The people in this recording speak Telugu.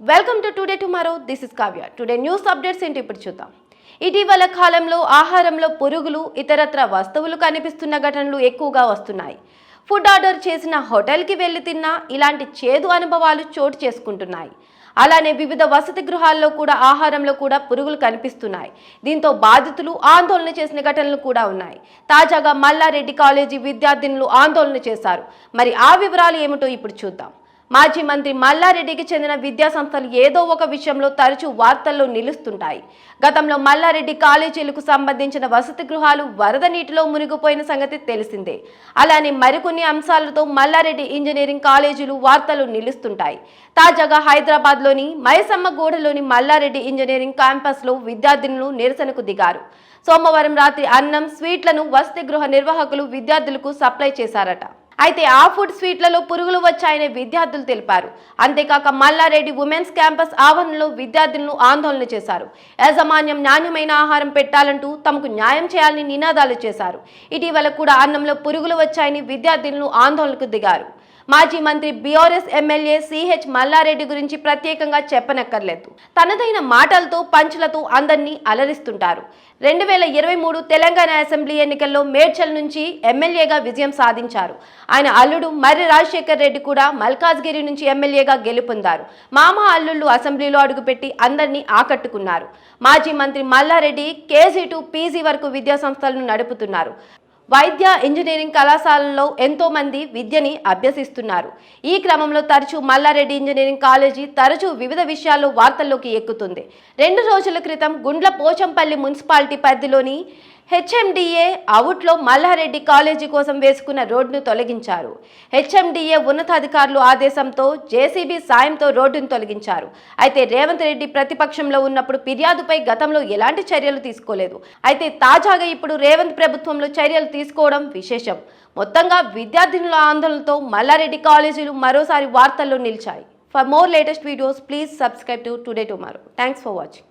Welcome to today tomorrow this is Kavya today news updates ఏంటి ఇప్పుడు చూద్దాం. ఇటీవల కాలంలో ఆహారంలో పురుగులు ఇతరత్ర వస్తువులు కనిపిస్తున్న ఘటనలు ఎక్కువగా వస్తున్నాయి. ఫుడ్ ఆర్డర్ చేసిన హోటల్కి వెళ్ళి తిన్నా ఇలాంటి చేదు అనుభవాలు చోటు చేసుకుంటున్నాయి. అలానే వివిధ వసతి గృహాల్లో కూడా ఆహారంలో కూడా పురుగులు కనిపిస్తున్నాయి. దీంతో బాధితులు ఆందోళన చేసిన ఘటనలు కూడా ఉన్నాయి. తాజాగా మల్లారెడ్డి కాలేజీ విద్యార్థినులు ఆందోళన చేశారు. మరి ఆ వివరాలు ఏమిటో ఇప్పుడు చూద్దాం. మాజీ మంత్రి మల్లారెడ్డికి చెందిన విద్యా సంస్థలు ఏదో ఒక విషయంలో తరచూ వార్తల్లో నిలుస్తుంటాయి. గతంలో మల్లారెడ్డి కాలేజీలకు సంబంధించిన వసతి గృహాలు వరద నీటిలో మునిగిపోయిన సంగతి తెలిసిందే. అలానే మరికొన్ని అంశాలతో మల్లారెడ్డి ఇంజనీరింగ్ కాలేజీలు వార్తలు నిలుస్తుంటాయి. తాజాగా హైదరాబాద్లోని మైసమ్మ గూడలోని మల్లారెడ్డి ఇంజనీరింగ్ క్యాంపస్లో విద్యార్థినులు నిరసనకు దిగారు. సోమవారం రాత్రి అన్నం స్వీట్లను వసతి గృహ నిర్వాహకులు విద్యార్థులకు సప్లై చేశారట. అయితే ఆ ఫుడ్ స్వీట్లలో పురుగులు వచ్చాయని విద్యార్థులు తెలిపారు. అంతేకాక మల్లారెడ్డి ఉమెన్స్ క్యాంపస్ ఆవరణలో విద్యార్థులను ఆందోళన చేశారు. యాజమాన్యం నాణ్యమైన ఆహారం పెట్టాలంటూ తమకు న్యాయం చేయాలని నినాదాలు చేశారు. ఇటీవల కూడా అన్నంలో పురుగులు వచ్చాయని విద్యార్థులను ఆందోళనకు దిగారు. మాజీ మంత్రి బీఆర్ఎస్ ఎమ్మెల్యే సిహెచ్ మల్లారెడ్డి గురించి ప్రత్యేకంగా చెప్పనక్కర్లేదు. తనదైన మాటలతో పంచులతో అందరినీ అలరిస్తుంటారు. రెండు వేల ఇరవై మూడు తెలంగాణ అసెంబ్లీ ఎన్నికల్లో మేడ్చల్ నుంచి ఎమ్మెల్యేగా విజయం సాధించారు. ఆయన అల్లుడు మర్రి రాజశేఖర్ రెడ్డి కూడా మల్కాజ్గిరి నుంచి ఎమ్మెల్యేగా గెలుపొందారు. మామ అల్లుళ్ళు అసెంబ్లీలో అడుగుపెట్టి అందరినీ ఆకట్టుకున్నారు. మాజీ మంత్రి మల్లారెడ్డి కేజీ టు పీజీ వరకు విద్యా సంస్థలను నడుపుతున్నారు. వైద్య ఇంజనీరింగ్ కళాశాలల్లో ఎంతో మంది విద్యని అభ్యసిస్తున్నారు. ఈ క్రమంలో తరచూ మల్లారెడ్డి ఇంజనీరింగ్ కాలేజీ తరచూ వివిధ విషయాల్లో వార్తల్లోకి ఎక్కుతుంది. రెండు రోజుల క్రితం గుండ్ల పోచంపల్లి మున్సిపాలిటీ పరిధిలోని హెచ్ఎండిఏ అవుట్లో మల్లారెడ్డి కాలేజీ కోసం వేసుకున్న రోడ్డును తొలగించారు. హెచ్ఎండిఏ ఉన్నతాధికారులు ఆదేశంతో జేసీబీ సాయంతో రోడ్డును తొలగించారు. అయితే రేవంత్ రెడ్డి ప్రతిపక్షంలో ఉన్నప్పుడు ఫిర్యాదుపై గతంలో ఎలాంటి చర్యలు తీసుకోలేదు. అయితే తాజాగా ఇప్పుడు రేవంత్ ప్రభుత్వంలో చర్యలు తీసుకోవడం విశేషం. మొత్తంగా విద్యార్థినుల ఆందోళనతో మల్లారెడ్డి కాలేజీలు మరోసారి వార్తల్లో నిలిచాయి. For more latest videos please subscribe to today tomorrow thanks for watching